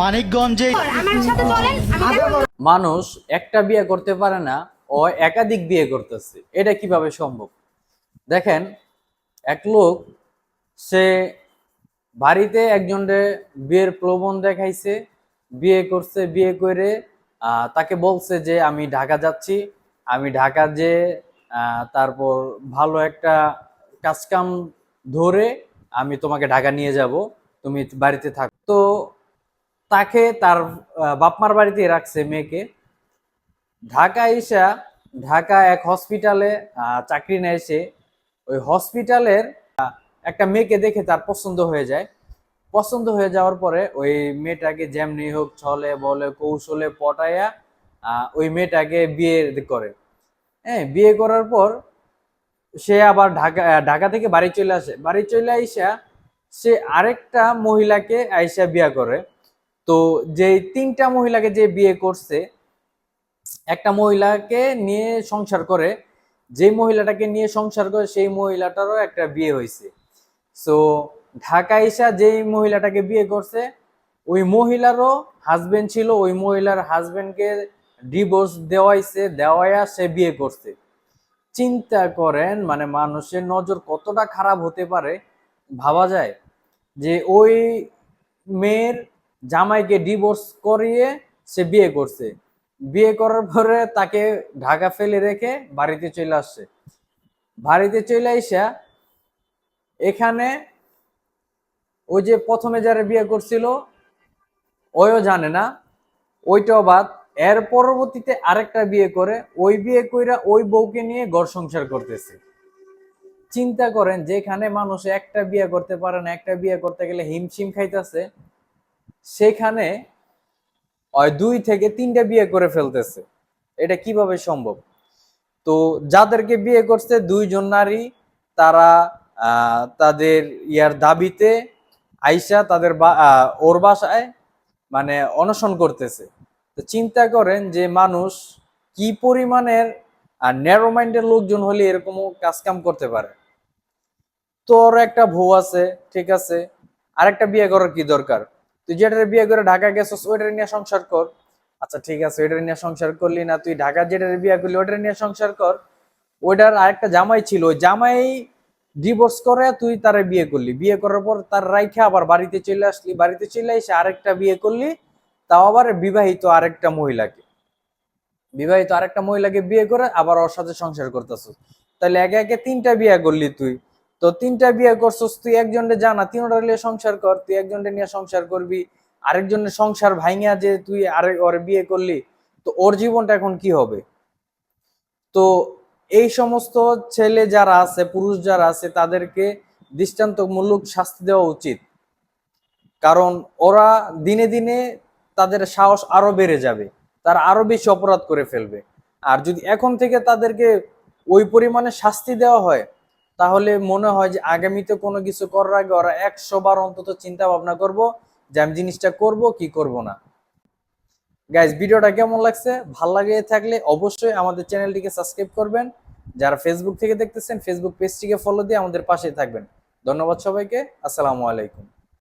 মানিকগঞ্জে আমার সাথে চলেন আমি দেখাবো। মানুষ একটা বিয়ে করতে পারে না ও একাধিক বিয়ে করতেছে। এটা কীভাবে সম্ভব? দেখেন এক লোক সে বাড়িতে একজনের বিয়ের প্রলোভন দেখাইছে বিয়ে করছে বিয়ে করে আহ, তাকে বলছে যে আমি ঢাকা যাচ্ছি। আমি ঢাকা যে আহ, তারপর ভালো একটা কাজকাম ধরে আমি তোমাকে ঢাকা নিয়ে যাব। তুমি বাড়িতে থাক তো তাকে তার বাপমার বাড়িতে রাখছে মেয়েকে। ঢাকা এসা, ঢাকা এক হসপিটালে চাকরি নেয় সে ওই হসপিটালের একটা মেয়েকে দেখে তার পছন্দ হয়ে যায়। পছন্দ হয়ে যাওয়ার পরে ওই মেয়েটাকে যেমনি হোক ছলে বলে, কৌশলে পটায়া ওই মেয়েটাকে বিয়ে করে। হ্যাঁ বিয়ে করার পর সে আবার ঢাকা ঢাকা থেকে বাড়ি চলে আসে। বাড়ি চলে আইসা সে আরেকটা মহিলাকে আইসা বিয়ে করে। তো যে তিনটা মহিলাকে যে বিয়ে করছে, একটা মহিলাকে নিয়ে সংসার করে, যে মহিলাটাকে নিয়ে সংসার করে, সেই মহিলাটারও একটা বিয়ে হয়েছে। সো ঢাকা এসা যেই মহিলাটাকে বিয়ে করছে, ওই মহিলারও হাজবেন্ড ছিল, ওই মহিলার হাজবেন্ডকে ডিভোর্স দেওয়াইছে, দেওয়াইয়া সে বিয়ে করছে। চিন্তা করেন মানে মানুষের নজর কতটা খারাপ হতে পারে, ভাবা যায় যে ওই মেয়ের জামাইকে ডিভোর্স করিয়ে সে বিয়ে করছে। বিয়ে করার পরে তাকে ঢাকা ফেলে রেখে বাড়িতে চলে আসছে। বাড়িতে চলে আইসা এখানে ওই যে প্রথমে যারা বিয়ে করছিল, ওইও জানে না। ওইটাও বাদ। এর পরবর্তীতে আরেকটা বিয়ে করে, ওই বিয়ে কইরা ওই বউকে নিয়ে ঘর সংসার করতেছে। চিন্তা করেন, যেখানে মানুষ একটা বিয়ে করতে পারে না, একটা বিয়ে করতে গেলে হিমশিম খাইতেছে। সেখানে দুই থেকে তিনটা বিয়ে করে ফেলতেছে। এটা কীভাবে সম্ভব? তো যাদেরকে বিয়ে করছে, দুইজন নারী, তারা তাদের ইয়ার দাবিতে আইসা তাদের ওর বাসায় মানে অনশন করতেছে। তো চিন্তা করেন যে মানুষ কি পরিমাণের আর ন্যারো মাইন্ডের লোকজন হলে এরকম কাজ কাম করতে পারে? তোর একটা বউ আছে, ঠিক আছে? আরেকটা বিয়ে করার কি দরকার? তুই যেটার বিয়ে করে ঢাকা গেছিস, ওইটার নিয়ে সংসার কর। আচ্ছা ঠিক আছে, ওইটার নিয়ে সংসার করলি না, তুই ঢাকা যেটার বিয়ে করলি, ওইটার নিয়ে সংসার কর। ওইটার আরেকটা জামাই ছিল, ওই জামাই ডিভোর্স করে তুই তার বিয়ে করলি। বিয়ে করার পর তার রাইখে আবার বাড়িতে চলে আসলি। বাড়িতে চলে এসে আরেকটা বিয়ে করলি, তাও আবার বিবাহিত আরেকটা মহিলাকে। বিবাহিত আরেকটা মহিলাকে বিয়ে করে আবার ওর সাথে সংসার করতেছিস। তাহলে একে একে তিনটা বিয়ে করলি তুই। তো তিনটা বিয়ে করছস, তুই একজনের জানা তিনটা নিয়ে সংসার কর, তুই একজনের নিয়ে সংসার করবি, আরেকজনের সংসার ভাঙিয়া যে তুই আরেক ওর বিয়ে করলি, তো ওর জীবনটা এখন কি হবে? তো এই সমস্ত ছেলে যারা আছে, পুরুষ যারা আছে, তাদেরকে দৃষ্টান্তমূলক শাস্তি দেওয়া উচিত। কারণ ওরা দিনে দিনে তাদের সাহস আরও বেড়ে যাবে, তারা আরও বেশি অপরাধ করে ফেলবে। আর যদি এখন থেকে তাদেরকে ওই পরিমাণে শাস্তি দেওয়া হয় তাহলে মনে হয় যে আগামীতে কোনো কিছু করার আগে ওরা একশো বার অন্তত চিন্তা ভাবনা করব যে আমি জিনিসটা করব কি করব না। গাইজ ভিডিওটা কেমন লাগছে? ভালো লাগে থাকলে অবশ্যই আমাদের চ্যানেলটিকে সাবস্ক্রাইব করবেন। যারা ফেসবুক থেকে দেখতেছেন ফেসবুক পেজটিকে ফলো দিয়ে আমাদের পাশে থাকবেন। ধন্যবাদ সবাইকে। আসসালামু আলাইকুম।